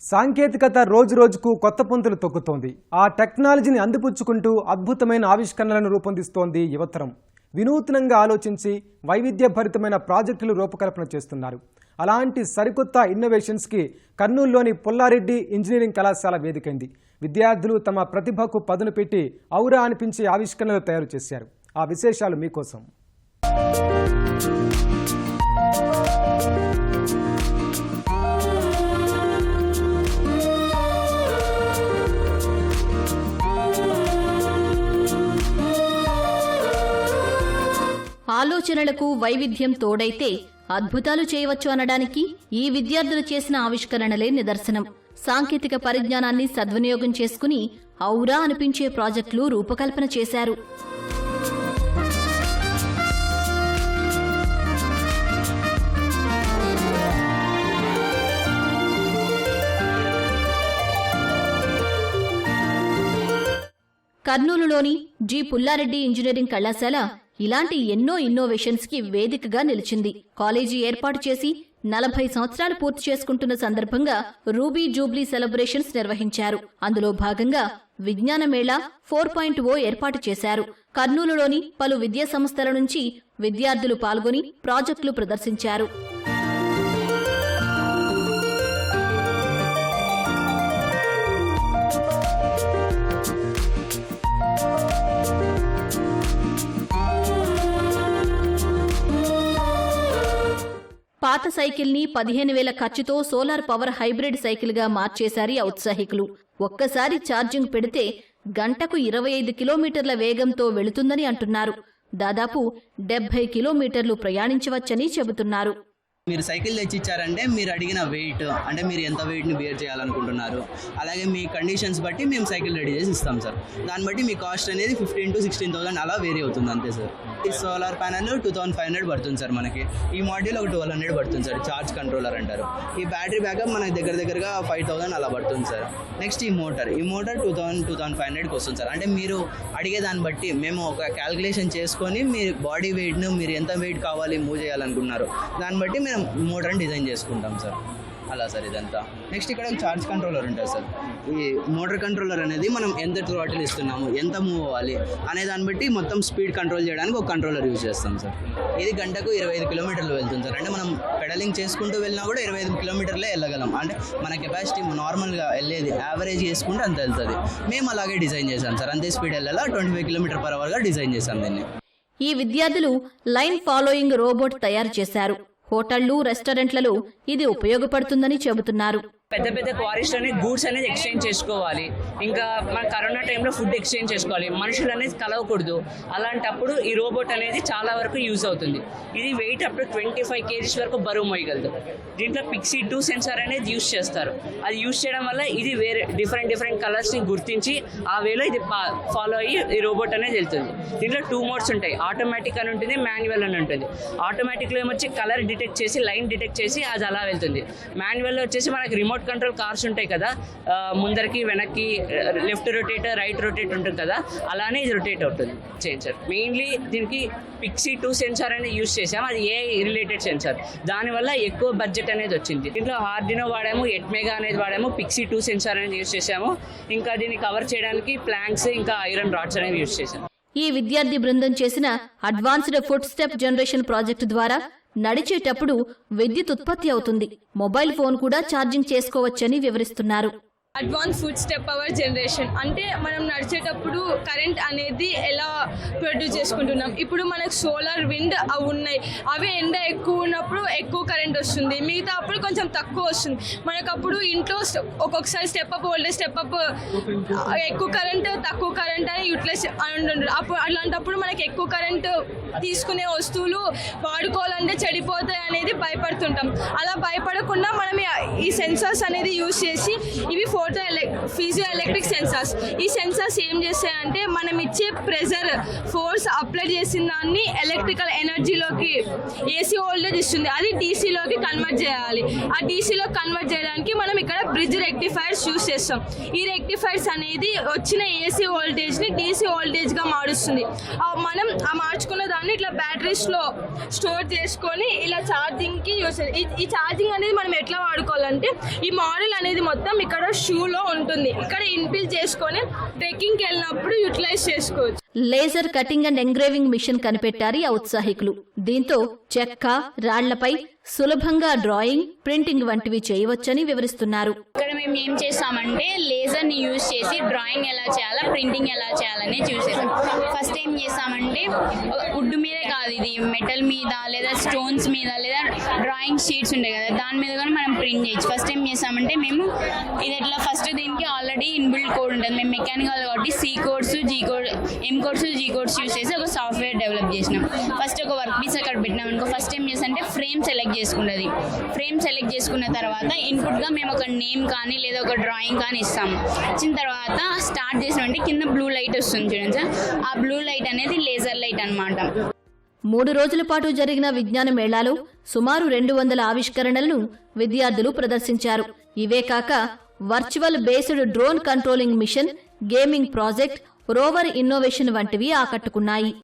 సాంకేతికత రోజు రోజుకు కొత్త పుంతలు తొక్కుతోంది. ఆ టెక్నాలజీని అందిపుచ్చుకుంటూ అద్భుతమైన ఆవిష్కరణలను రూపొందిస్తోంది యువతరం. వినూత్నంగా ఆలోచించి వైవిధ్యభరితమైన ప్రాజెక్టులు రూపకల్పన చేస్తున్నారు. అలాంటి సరికొత్త ఇన్నోవేషన్స్కి కర్నూలులోని పుల్లారెడ్డి ఇంజనీరింగ్ కళాశాల వేదికైంది. విద్యార్థులు తమ ప్రతిభకు పదును పెట్టి ఔరా అనిపించే ఆవిష్కరణలు తయారు చేశారు. ఆ విశేషాలు మీకోసం. ఆలోచనలకు వైవిధ్యం తోడైతే అద్భుతాలు చేయవచ్చు అనడానికి ఈ విద్యార్థులు చేసిన ఆవిష్కరణలే నిదర్శనం. సాంకేతిక పరిజ్ఞానాన్ని సద్వినియోగం చేసుకుని ఔరా అనిపించే ప్రాజెక్టులు రూపకల్పన చేశారు. కర్నూలులోని జి పుల్లారెడ్డి ఇంజనీరింగ్ కళాశాల ఇలాంటి ఎన్నో ఇన్నోవేషన్స్కి వేదికగా నిలిచింది. కాలేజీ ఏర్పాటు చేసి నలభై సంవత్సరాలు పూర్తి చేసుకుంటున్న సందర్భంగా రూబీ జూబ్లీ సెలబ్రేషన్స్ నిర్వహించారు. అందులో భాగంగా విజ్ఞాన మేళా ఫోర్ పాయింట్ ఓ ఏర్పాటు చేశారు. కర్నూలులోని పలు విద్యా సంస్థల నుంచి విద్యార్థులు పాల్గొని ప్రాజెక్టులు ప్రదర్శించారు. పాత సైకిల్ని పదిహేను వేల ఖర్చుతో సోలార్ పవర్ హైబ్రిడ్ సైకిల్గా మార్చేశారు ఔత్సాహికులు. ఒక్కసారి ఛార్జింగ్ పెడితే గంటకు ఇరవై ఐదు కిలోమీటర్ల వేగంతో వెళుతుందని అంటున్నారు. దాదాపు డెబ్బై కిలోమీటర్లు ప్రయాణించవచ్చని చెబుతున్నారు. మీరు సైకిల్ తెచ్చి ఇచ్చారంటే మీరు అడిగిన వెయిట్ అంటే మీరు ఎంత వెయిట్ని బేర్ చేయాలనుకుంటున్నారు. అలాగే మీ కండిషన్స్ బట్టి మేము సైకిల్ రెడీ చేసి ఇస్తాం సార్ దాన్ని బట్టి మీ కాస్ట్ అనేది ఫిఫ్టీన్ టు సిక్స్టీన్ థౌసండ్ అలా వేరీ అవుతుంది అంతే సార్ ఈ solar panel two thousand five hundred పడుతుంది సార్ మనకి. ఈ మాడ్యూల్ ఒక ట్వెల్వ్ హండ్రెడ్ పడుతుంది సార్ చార్జ్ కంట్రోలర్ అంటారు. ఈ బ్యాటరీ బ్యాకప్ మనకి దగ్గర దగ్గరగా ఫైవ్ థౌసండ్ అలా పడుతుంది సార్ నెక్స్ట్ ఈ మోటార్ ఈ motor two thousand two thousand five హండ్రెడ్కి వస్తుంది సార్ అంటే మీరు అడిగే దాన్ని బట్టి మేము ఒక క్యాలిక్యులేషన్ చేసుకొని మీ బాడీ వెయిట్ను మీరు ఎంత వెయిట్ కావాలి మూవ్ చేయాలనుకున్నారు దాన్ని బట్టి మేము మోడర్న్ డిజైన్ చేసుకుంటాం సార్. అలా సార్ ఇదంతా. నెక్స్ట్ ఇక్కడ చార్జ్ కంట్రోలర్ ఉంటుంది సార్. ఈ మోటార్ కంట్రోలర్ అనేది మనం ఎంత థ్రోటిల్ ఇస్తున్నాము ఎంత మూవ్ అవ్వాలి అనే దాన్ని బట్టి మొత్తం స్పీడ్ కంట్రోల్ చేయడానికి ఒక కంట్రోలర్ యూజ్ చేస్తాం సార్. ఇది గంటకు ఇరవై ఐదు కిలోమీటర్లు వెళ్తుంది సార్. అంటే మనం పెడలింగ్ చేసుకుంటూ వెళ్ళినా కూడా ఇరవై ఐదు కిలోమీటర్లే వెళ్ళగలం. అంటే మన కెపాసిటీ నార్మల్గా వెళ్ళేది యావరేజ్ చేసుకుంటే అంత వెళ్తుంది. మేము అలాగే డిజైన్ చేశాం సార్. అంతే స్పీడ్ వెళ్ళాలా ట్వంటీ ఫైవ్ కిలోమీటర్ పర్ అవర్గా డిజైన్ చేశాం దీన్ని. ఈ విద్యార్థులు లైన్ ఫాలోయింగ్ రోబోట్ తయారు చేశారు. హోటళ్ళు రెస్టారెంట్లలో ఇది ఉపయోగపడుతుందని చెబుతున్నారు. పెద్ద పెద్ద క్వారీస్ అనేది గూడ్స్ అనేది ఎక్స్చేంజ్ చేసుకోవాలి. ఇంకా మన కరోనా టైంలో ఫుడ్ ఎక్స్చేంజ్ చేసుకోవాలి. మనుషులు అనేది కలవకూడదు. అలాంటప్పుడు ఈ రోబోట్ అనేది చాలా వరకు యూజ్ అవుతుంది. ఇది weight up to twenty five kgs వరకు బరువు మోయగలదు. దీంట్లో పిక్సీ టూ సెన్సార్ అనేది యూజ్ చేస్తారు. అది యూజ్ చేయడం వల్ల ఇది వేరే డిఫరెంట్ డిఫరెంట్ కలర్స్ని గుర్తించి ఆ వేలో ఇది ఫాలో అయ్యి ఈ రోబోట్ అనేది వెళ్తుంది. దీంట్లో టూ మోడ్స్ ఉంటాయి. ఆటోమేటిక్ అని ఉంటుంది మాన్యువల్ అని ఉంటుంది. ఆటోమేటిక్లో ఏమొచ్చి కలర్ డిటెక్ట్ చేసి లైన్ డిటెక్ట్ చేసి అది అలా వెళ్తుంది. మాన్యువల్లో వచ్చేసి మనకి రిమోట్ కంట్రోల్ కార్స్ ఉంటాయి కదా ముందరికి వెనక్కి లెఫ్ట్ రొటేట్ రైట్ రొటేట్ ఉంటుంది కదా అలానే ఇది రొటేట్ అవుతుంది సెన్సార్ మెయిన్లీ దీనికి పిక్సీ టూ సెన్సార్ అనేది యూస్ చేసాం అది ఏ రిలేటెడ్ సెన్సార్ దానివల్ల ఎక్కువ బడ్జెట్ అనేది వచ్చింది. దీంట్లో హార్డినో వాడాము ఎట్మెగా అనేది వాడాము పిక్సీ టూ సెన్సార్ అనేది యూస్ చేసాము ఇంకా దీన్ని కవర్ చేయడానికి ప్లాంక్స్ ఇంకా ఐరన్ రాడ్స్ అనేవి యూస్ చేసాం ఈ విద్యార్థి బృందం చేసిన advanced foot step generation project ద్వారా నడిచేటప్పుడు విద్యుత్ ఉత్పత్తి అవుతుంది. మొబైల్ ఫోన్ కూడా ఛార్జింగ్ చేసుకోవచ్చని వివరిస్తున్నారు. Advance foot step power generation. అంటే మనం నడిచేటప్పుడు కరెంట్ అనేది ఎలా ప్రొడ్యూస్ చేసుకుంటున్నాం? ఇప్పుడు మనకు సోలార్ విండ్ అవి ఉన్నాయి. అవి ఎండ ఎక్కువ ఉన్నప్పుడు ఎక్కువ కరెంట్ వస్తుంది. మిగతా అప్పుడు కొంచెం తక్కువ వస్తుంది. మనకు అప్పుడు ఇంట్లో ఒక్కొక్కసారి step up voltage step up ఎక్కువ కరెంట్ తక్కువ కరెంట్ అని యూటిలైజ్ అంటుండ్రు అప్పుడు అలాంటప్పుడు మనకి ఎక్కువ కరెంట్ తీసుకునే వస్తువులు వాడుకోవాలంటే చెడిపోతాయి అనేది భయపడుతుంటాం. అలా భయపడకుండా మనం ఈ- సెన్సార్స్ అనేది యూజ్ చేసి ఇవి ఫోటో ఫిజియో ఎలక్ట్రిక్ సెన్సార్స్ ఈ సెన్సార్స్ ఏం చేస్తాయంటే మనం ఇచ్చే ప్రెజర్ ఫోర్స్ అప్లై చేసిన దాన్ని ఎలక్ట్రికల్ ఎనర్జీలోకి ఏసీ వోల్టేజ్ ఇస్తుంది. అది డీసీలోకి కన్వర్ట్ చేయాలి. ఆ డీసీలో కన్వర్ట్ చేయడానికి మనం ఇక్కడ బ్రిడ్జ్ రెక్టిఫైర్స్ యూస్ చేస్తాం. ఈ రెక్టిఫైర్స్ అనేది వచ్చిన ఏసీ వోల్టేజ్ని డీసీ వోల్టేజ్గా మారుస్తుంది. మనం ఆ మార్చుకున్న దాన్ని ఇట్లా బ్యాటరీస్లో స్టోర్ చేసుకొని ఇలా ఛార్జింగ్కి యూస్ ఈ ఛార్జింగ్ అనేది మనం ఎట్లా వాడుకోవాలంటే ఈ మోడల్ అనేది మొత్తం ఇక్కడ షూలో ఉంటుంది. ఇక్కడ ఇన్బిల్ చేసుకొని ట్రెక్కింగ్కి వెళ్ళినప్పుడు యూటిలైజ్ చేసుకోవచ్చు. Laser cutting and engraving machine కనిపెట్టారు ఈ ఔత్సాహికులు. దీంతో చెక్క రాళ్ళపై సులభంగా డ్రాయింగ్ ప్రింటింగ్ వంటివి చేయవచ్చని వివరిస్తున్నారు. ఇక్కడ మేము ఏం చేస్తామంటే లేజర్ని యూజ్ చేసి డ్రాయింగ్ ఎలా చేయాలా ప్రింటింగ్ ఎలా చేయాలని చూసేసాం. ఫస్ట్ అంటే వుడ్ మీదే కాదు ఇది మెటల్ మీద లేదా స్టోన్స్ మీద లేదా డ్రాయింగ్ షీట్స్ ఉంటాయి కదా దాని మీద కూడా మనం ప్రింట్ చేయొచ్చు. ఫస్ట్ ఏం చేస్తామంటే మేము ఇది ఎట్లా ఫస్ట్ దీనికి ఆల్రెడీ ఇన్బిల్డ్ కోడ్ ఉంటుంది. మేము మెకానికల్ కాబట్టి C codes G code M codes G codes use చేసి ఒక సాఫ్ట్వేర్ డెవలప్ చేసినాం. ఫస్ట్ ఒక వర్క్ పీస్ అక్కడ పెట్టినాం అనుకో ఫస్ట్ ఏం చేస్తామంటే ఫ్రేమ్ సెలెక్ట్ చేసుకున్నది ఫ్రేమ్ సెలెక్ట్ చేసుకున్న తర్వాత ఇన్పుట్గా మేము ఒక నేమ్ కానీ లేదా ఒక డ్రాయింగ్ కానీ ఇస్తాము. ఇచ్చిన తర్వాత స్టార్ట్ చేసినామంటే కింద బ్లూ లైట్ వస్తుంది చూడండి సార్. ఆ బ్లూ లైట్ అనేది లేజర్ లైట్ అనమాట మూడు రోజుల పాటు జరిగిన విజ్ఞాన మేళాలో సుమారు రెండు వందల ఆవిష్కరణలను విద్యార్థులు ప్రదర్శించారు. ఇవే కాక virtual based drone controlling machine gaming project rover innovation వంటివి ఆకట్టుకున్నాయి.